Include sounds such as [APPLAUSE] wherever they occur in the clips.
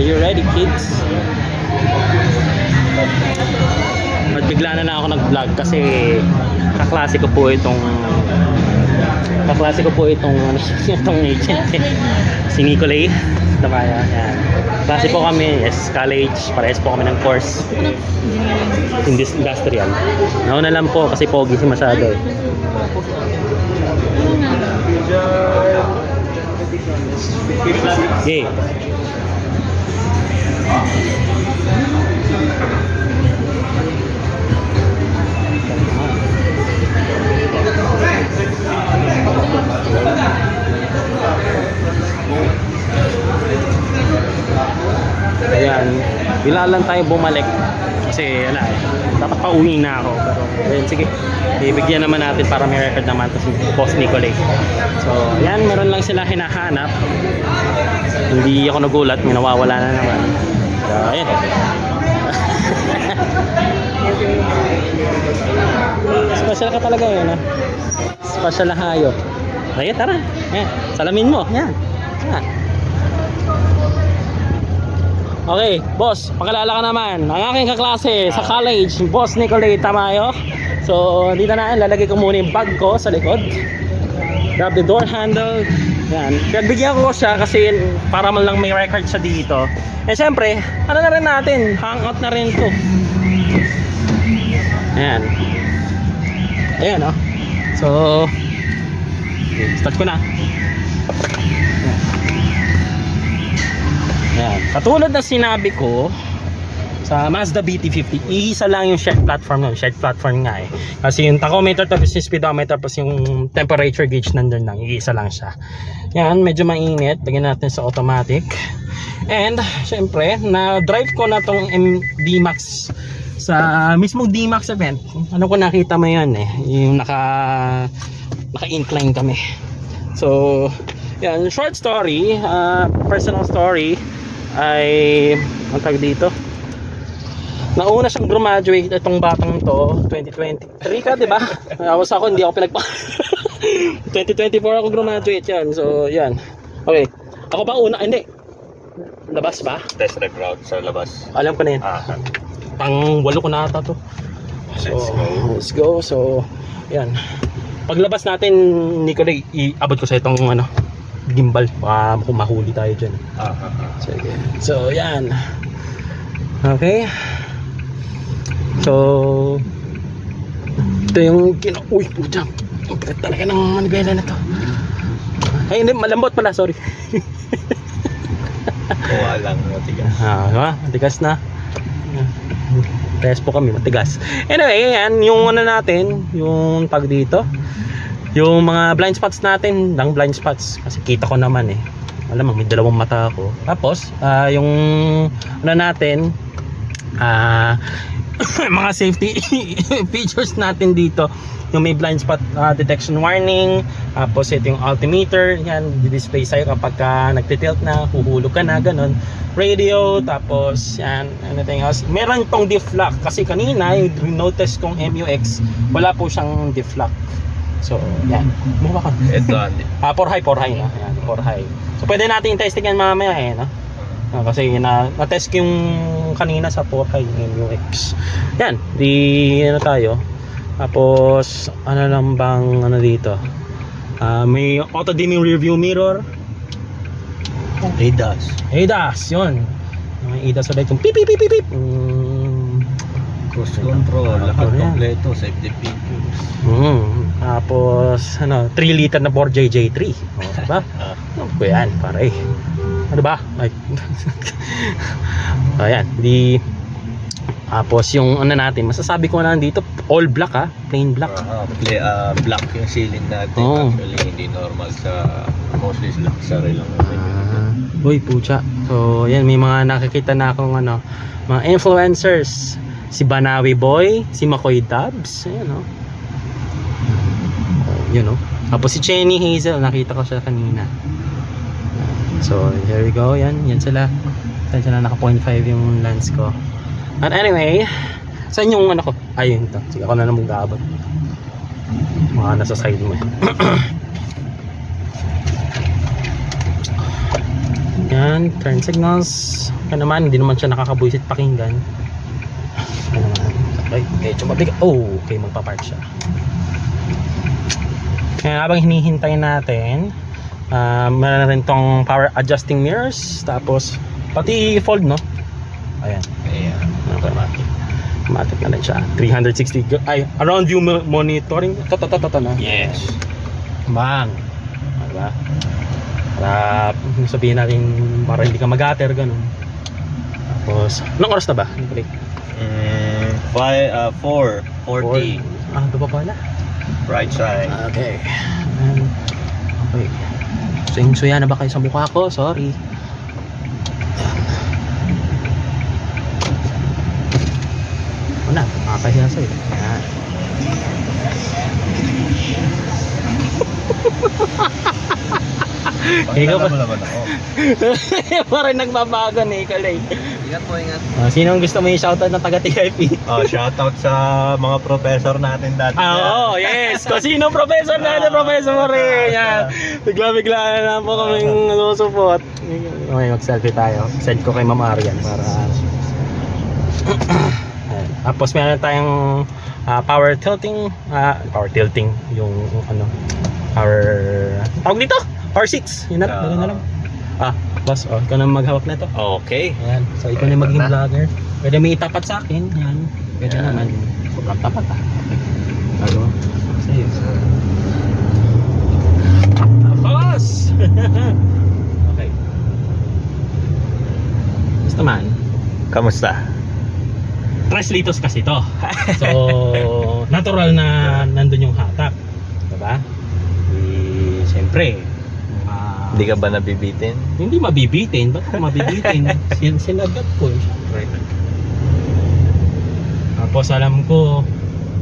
Are you ready, kids? At bigla na lang ako nag-vlog kasi kaklase ko po itong kaklase ko po itong ano [LAUGHS] itong agent eh. si Nicolay Damaya yan klase po kami yes college parehas po kami ng course Indus- industrial nauna lang po kasi pogi si masyado eh. Okay. Ayan, bila lang tayo bumalik kasi wala eh. Dapat pauwi na ako. Pero ayun, sige. Ibigyan naman natin para may record naman to si Boss Nicolay. So, ayan, meron lang sila hinahanap. Hindi ako nagulat, may nawawala na naman. So, ayan. [LAUGHS] Special ka talaga yun, ha? Special na hayop. Ayan, tara. Ayan, salamin mo. Yan. Yan. Okay, boss, pakilala ka naman. Ang aking kaklase sa college, boss Nicolay Tamayo. So, dito na yan, lalagay ko muna yung bag ko sa likod. Grab the door handle. Yan. Pinagbigyan ko siya kasi para man lang may record siya dito. Eh, syempre, ano na rin natin, hangout na rin to. Ayan. Ayan, oh. So, start ko na. Ayan. Katulad ng sinabi ko, sa Mazda BT50, iisa lang yung shared platform nun. Shared platform nga eh. Kasi yung tachometer tapos yung speedometer tapos yung temperature gauge nandun lang. Iisa lang siya. Yan, medyo mainit. Lagyan natin sa automatic. And, syempre, na-drive ko na tong MD Max sa mismong D-Max event. Ano ko nakita mo yun eh. Yung naka naka-incline kami. So, yan, short story, uh, personal story ay ang tag dito. Nauna siyang graduate itong batang to 2023 ka, 'di ba? Tapos ako hindi ako pinagpa [LAUGHS] 2024 ako graduate yan. So, yan. Okay. Ako pa una, hindi. Labas ba? Test drive route sa labas. Alam ko na yan. Ah, Pang walo ko na ata to. So, let's go. Let's go. So, yan. Paglabas natin, Nicolay, iabot ko sa itong ano, gimbal. Baka mahuli tayo dyan. Ah, ah, ah. Sige. So, yan. Okay. So, ito yung kina... Uy, puta. Ang talaga ng manibela na to. Ay, hindi. Malambot pala. Sorry. Kuha lang, matigas. Ah, diba? Matigas na. Rest po kami, matigas. Anyway, yan, yung ano natin, yung tag dito. Yung mga blind spots natin, lang blind spots. Kasi kita ko naman eh. Alam mo, may dalawang mata ako. Tapos, ah, yung ano natin, ah, [COUGHS] mga safety [COUGHS] features natin dito yung may blind spot ah, detection warning tapos ito yung altimeter yan di-display sa'yo kapag ka nagtitilt na huhulog ka na ganun radio tapos yan anything else meron tong diff lock kasi kanina yung notice kong MUX wala po siyang diff lock so yan buka ka Ito, andi. Ah, 4 high, 4 high na. Ayan, 4 high. So, pwede natin testing yan mamaya eh, no? Ah, kasi na, na-test ko yung kanina sa 4 high yung UX. Yan, di ano tayo. Tapos, ano lang bang ano dito? Ah, may auto dimming rearview mirror. ADAS. ADAS, yun. May ADAS ulit yung pip pip pip pip. Mm, Cruise control. Ah, Lahat kompleto. Safety features. mm. Tapos, ano, 3 liter na 4JJ3. O, diba? [LAUGHS] Ah, Ano ba yan, pare? Ano ba? Ay. [LAUGHS] Ayan, di tapos yung ano natin, masasabi ko na dito all black ha, plain black. ah, play, ah, black yung ceiling natin. Oo. Actually, hindi normal sa mostly luxury lang. Ah, uy, pucha. So, yan may mga nakikita na akong ano, mga influencers. Si Banawi Boy, si Makoy Dubs, ayan oh. Oh, Yun oh. Tapos si Chenny Hazel, nakita ko siya kanina. So, here we go. Yan, yan sila. Saan sila naka 0.5 yung lens ko. At anyway, saan yung ano ko? Ayun to. Sige, ako na lang mag-aabot. Mga nasa side mo. Yan. [COUGHS] Turn signals. Yan naman, hindi naman siya nakakabuisit pakinggan. Yan naman. Okay, medyo mabigat. Oh, okay, magpa-park siya. Kaya habang hinihintay natin, ah meron na rin tong power adjusting mirrors. Tapos, pati fold, no? Ayan. Ayan. Automatic. Automatic na rin siya. 360, g- ay, around view mo- monitoring. Toto, no? Yes. Bang! Diba? Para sabihin natin para hindi ka mag-ater, ganun. Tapos, anong oras na ba? Like, Mm, five, uh, four. 40. Ah, ito pa pala. Right side. Okay. Okay. Swing-suya na ba kayo sa mukha ko? Sorry. Wala, makakahiya sa'yo. Ayan. [LAUGHS] Ikaw ba? [LAUGHS] Parang nagbabago na ikaw lang. Ingat po, ingat. Ah, sino ang gusto mo yung shoutout ng taga TIP? Oh, shoutout sa mga professor natin dati. Ah, oo, yes. Kung sino professor natin, professor mo rin. Yan. Bigla-bigla na lang po kaming nagsusupot. Okay, mag-selfie tayo. Send ko kay Ma'am Arian para ano. [CLEARS THROAT] Tapos meron tayong ah, power tilting, ah, power tilting yung ano, power tawag dito, power 6. Yun na, Ah. uh, na lang. Ah, boss, oh, ikaw na maghawak na ito. Okay. Ayan. So, ikaw na Tapat na. vlogger. Pwede may itapat sa akin. Ayan. Pwede Ayan. naman. Sobrang tapat ah. Ano? Sa'yo. Tapos! [LAUGHS] okay. Basta man, Kamusta? tres liters kasi to. [LAUGHS] So, natural na nandun yung hatak. Diba? Eh, siyempre, Hindi ka ba nabibitin? hindi mabibitin. Ba't ako mabibitin? [LAUGHS] Sin sinagat ko eh. Syempre. Tapos alam ko,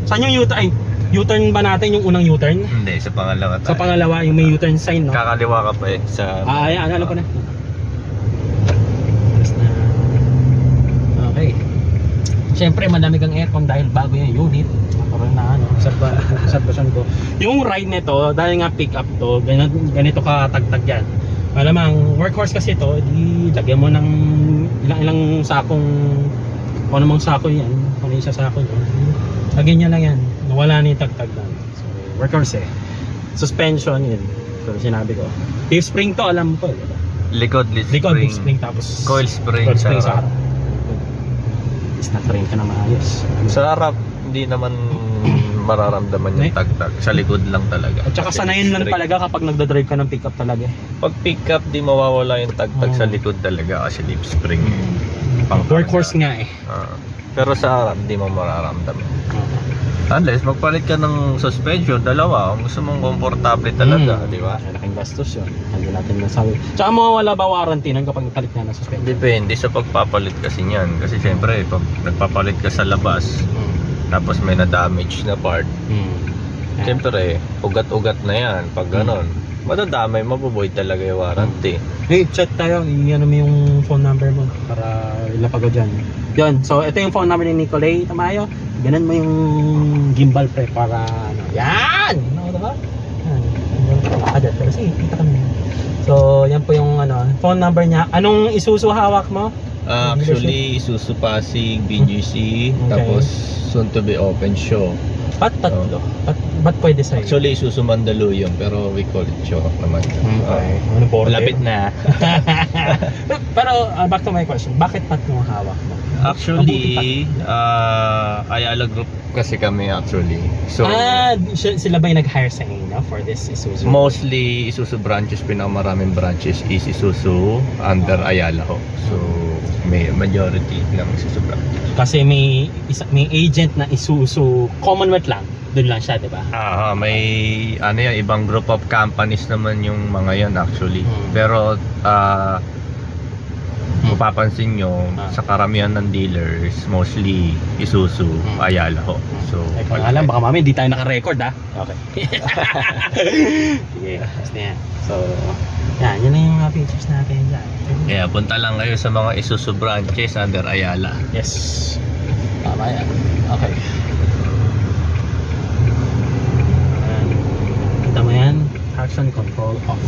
saan yung U-turn? Ay, U-turn ba natin yung unang U-turn? Hindi, sa pangalawa Sa pangalawa, yung may U-turn sign, no? Kakaliwa ka pa eh. Sa... Ah, ayan, alam ko na. Okay. Siyempre, malamig ang aircon dahil bago yung unit. Parang na ano, observa, observation [LAUGHS] ko. Yung ride nito, dahil nga pick up to, ganito, ganito ka tagtag yan. Malamang, workhorse kasi to, di lagyan mo ng ilang ilang sakong, kung anong sako yan, kung ano yung sa sako nyo, lagyan nyo lang yan. Nawala na yung tagtag lang. So, workhorse eh. Suspension yun. So, sinabi ko. Leaf spring to, alam ko. Diba? Likod, leaf Likod, spring. leaf spring tapos Coil spring, coil spring sa sa harap. Is na rin ka na maayos. Sa harap, hindi naman mararamdaman yung tagtag. Sa likod lang talaga. At saka sanayin lang talaga kapag nagdadrive ka ng pickup talaga. eh. Pag pick up, di mawawala yung tagtag Oo. sa likod talaga kasi leaf spring. Pang Workhorse nga eh. Ah. pero sa harap, di mo mararamdaman. Unless magpalit ka ng suspension, dalawa, kung gusto mong komportable talaga, Mm. di ba? Malaking gastos yun. Hindi natin nasabi. Tsaka mawawala ba warranty nun kapag nagpalit nga ng suspension? Depende sa pagpapalit kasi niyan. Kasi syempre, pag nagpapalit ka sa labas, Mm. Tapos may na-damage na part, Mm. syempre, ugat-ugat na yan. Pag ganon, madadamay, mabuboy talaga yung warranty. Hey, chat tayo. I-ano mo yung phone number mo para ilapag ko dyan. Yun. So, ito yung phone number ni Nicolay Tamayo. Ganun mo yung gimbal pre para ano. Yan! Ano diba? Yan. Ah, dyan. Pero sige, kita kami. So, yan po yung ano, phone number niya. Anong isusu hawak mo? Actually, Isuzu Pasig, BGC, Okay. tapos soon to be open show. Ba't tatlo? Ba't, ba't pwede sa'yo? Actually, Isuzu Mandaluyong, pero we call it show naman. Okay. Ano Ah, malapit na. [LAUGHS] Pero uh, back to my question, bakit tatlo ang hawak mo? Actually, ah Ayala Group kasi kami actually. So, ah, si- sila ba yung nag-hire sa for this Isuzu? mostly Isuzu branches, pinakamaraming branches is Isuzu under Ayala ho. So, may majority ng Isuzu branches. Kasi may isa, may agent na Isuzu Commonwealth lang. Doon lang siya, 'di ba? Ah, may ano yan, ibang group of companies naman yung mga yan actually. Hmm. Pero Hmm. Mapapansin nyo, Ah. sa karamihan ng dealers, mostly Isuzu, Hmm. Ayala ho. So, Ay, kung alam, baka mami hindi tayo naka-record ah. Okay. [LAUGHS] Sige, basta yan. So, yan, yun na yung mga features natin dyan. Kaya punta lang kayo sa mga Isuzu branches under Ayala. Yes. Tama yan. Okay. Ayan. Kita mo yan? Traction control off.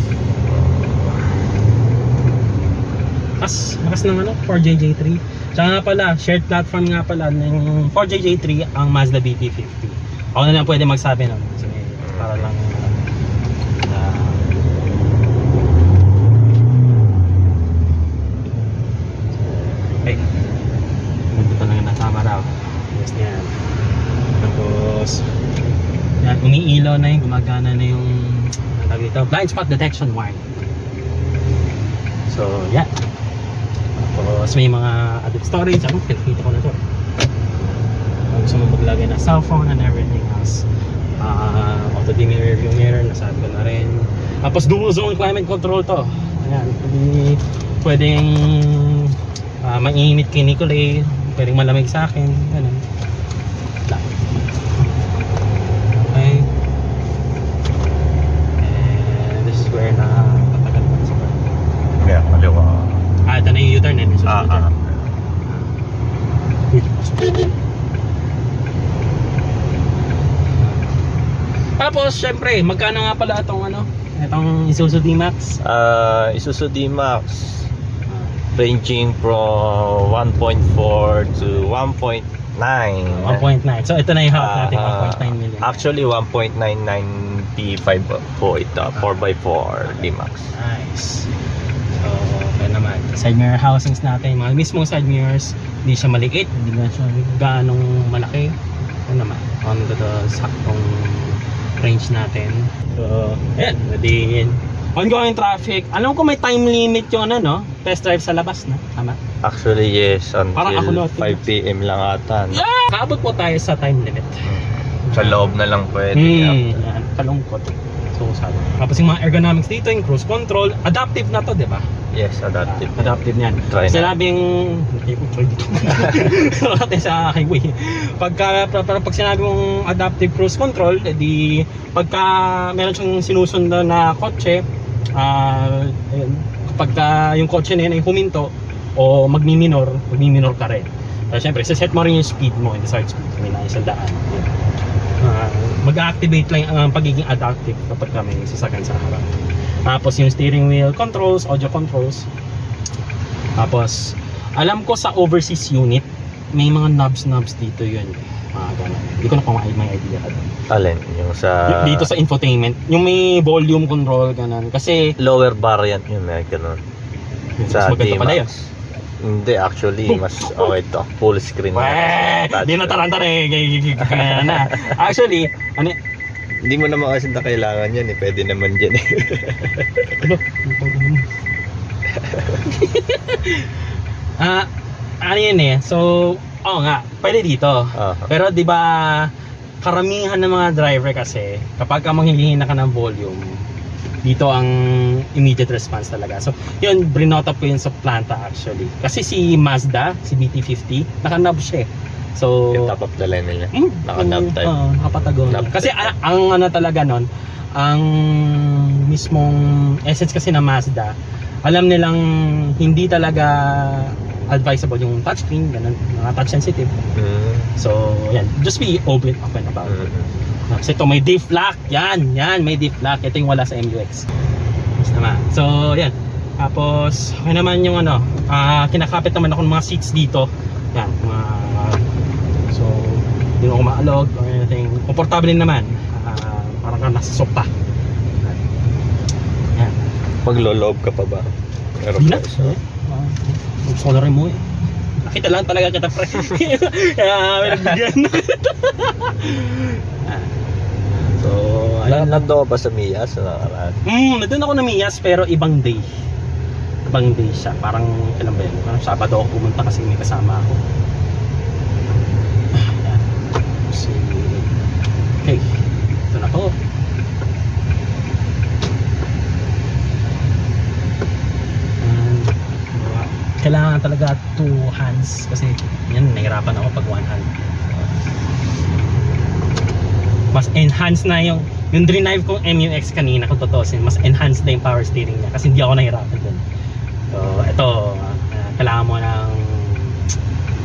Lakas, lakas ng ano, 4JJ3. Tsaka nga pala, shared platform nga pala ng 4JJ3 ang Mazda BT50. Ako na lang pwede magsabi nun. Kasi para lang umiilaw na yung, gumagana na yung, dito, blind spot detection wire. So, yan. Tapos, may mga added storage. Ako, pinakita ko na to. Kung gusto mo maglagay ng cellphone and everything else. Uh, auto dimming rearview mirror, nasabi ko na rin. Tapos, dual zone climate control to. Ayan, pwede, pwedeng uh, mainit kay Nicolay, pwedeng malamig sa akin, ganun. Yeah, kaliwa. Ah, ito na yung U-turn eh. susunod Ah, ah. Tapos, syempre, magkano nga pala itong ano? Itong Isuzu D-Max? Ah, Isuzu D-Max ranging from 1.4 to 1.9. 1.9. So, ito na yung hawak natin, Ah, 1.9 million. Actually, 1.995 po ito. 4x4 D-Max. Nice. So. Side mirror housings natin, mga mismong side mirrors, hindi siya maliit, hindi na siya gaanong malaki. Ano naman, on the, the saktong range natin. So, ayan, ready in. Ongoing traffic. Alam ko may time limit yung ano, no? Test drive sa labas, no? Tama? Actually, yes. Until lot. 5 p.m. lang ata. no? Yeah! Kaabot po tayo sa time limit. Sa loob na lang pwede. Hmm, yan, kalungkot. So, sabi. Tapos yung mga ergonomics dito, yung cruise control, adaptive na to, di ba? Yes, adaptive. Ah, adaptive niyan. Try na. Sinabing, hindi ko try dito. [LAUGHS] Natin sa highway. Pagka, pa- pa- pag sinabi mong adaptive cruise control, edi pagka meron siyang sinusundan na kotse, ah, ayun, kapag ka yung kotse na yun ay huminto o magmi-minor, magmi-minor ka rin. Uh, Siyempre, set mo rin yung speed mo in the side speed. Kami na sa daan. Ah, mag-activate lang ang pagiging adaptive kapag kami sasakyan sa harap. Tapos yung steering wheel controls, audio controls. Tapos, alam ko sa overseas unit, may mga knobs-knobs dito yun. Mga ganun. Hindi ko na kung may, idea ka doon. Alin? Yung sa... dito sa infotainment, yung may volume control, ganun. Kasi, Lower variant yun, may ganun. mas Sa maganda pala yun. Hindi, actually, mas okay to. Full screen. Weh! Touch. Di na tarantara eh. Kaya na. Actually, ano, Hindi mo naman kasi na kailangan yan eh. Pwede naman dyan eh. Ano? Ah, ano yun eh. So, oo nga, pwede dito. Ah. Pero 'di ba karamihan ng mga driver kasi kapag ka manghihina ka ng volume, dito ang immediate response talaga. So, yun, brinota ko yun sa planta actually. Kasi si Mazda, si BT50, naka-knob siya eh. So, Yung top the line nila. Mm, Naka-knob yung- type. Oo, nakapatagon. Knob Kasi type. a- ang ano talaga nun, ang mismong essence kasi na Mazda, alam nilang hindi talaga advisable yung touchscreen, ganun, mga touch sensitive. Mm. So, yan, just be open, open about it. Mm. Kasi ito may diff lock, yan, yan, may diff lock. Ito yung wala sa MUX. Mas naman. So, yan. Tapos, okay naman yung ano, ah, kinakapit naman ako ng mga seats dito. Yan, mga, so, hindi ako maalog or anything. Komportable naman. Ah, parang ka nasa sopa. Yan. Magloloob ka pa ba? Meron Di na. isa. Ah, gusto ko na rin mo eh. Nakita lang talaga kita pre. [LAUGHS] Kaya [LAUGHS] may nagbigyan. [LAUGHS] Ah. so, Nandun ka ba sa Mia sa nakaraan? Hmm, nandun ako na Miyas pero ibang day. Ibang day siya. Parang kailan ba yun? Parang Sabado ako pumunta kasi may kasama ako. Okay. Ito na to. Kailangan talaga two hands kasi yan, nahirapan ako pag one hand. mas enhanced na yung yung drive kong MUX kanina kung tutusin mas enhanced na yung power steering niya kasi hindi ako nahirapan dun. So ito uh, kailangan mo ng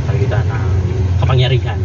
tawag dito, ng kapangyarihan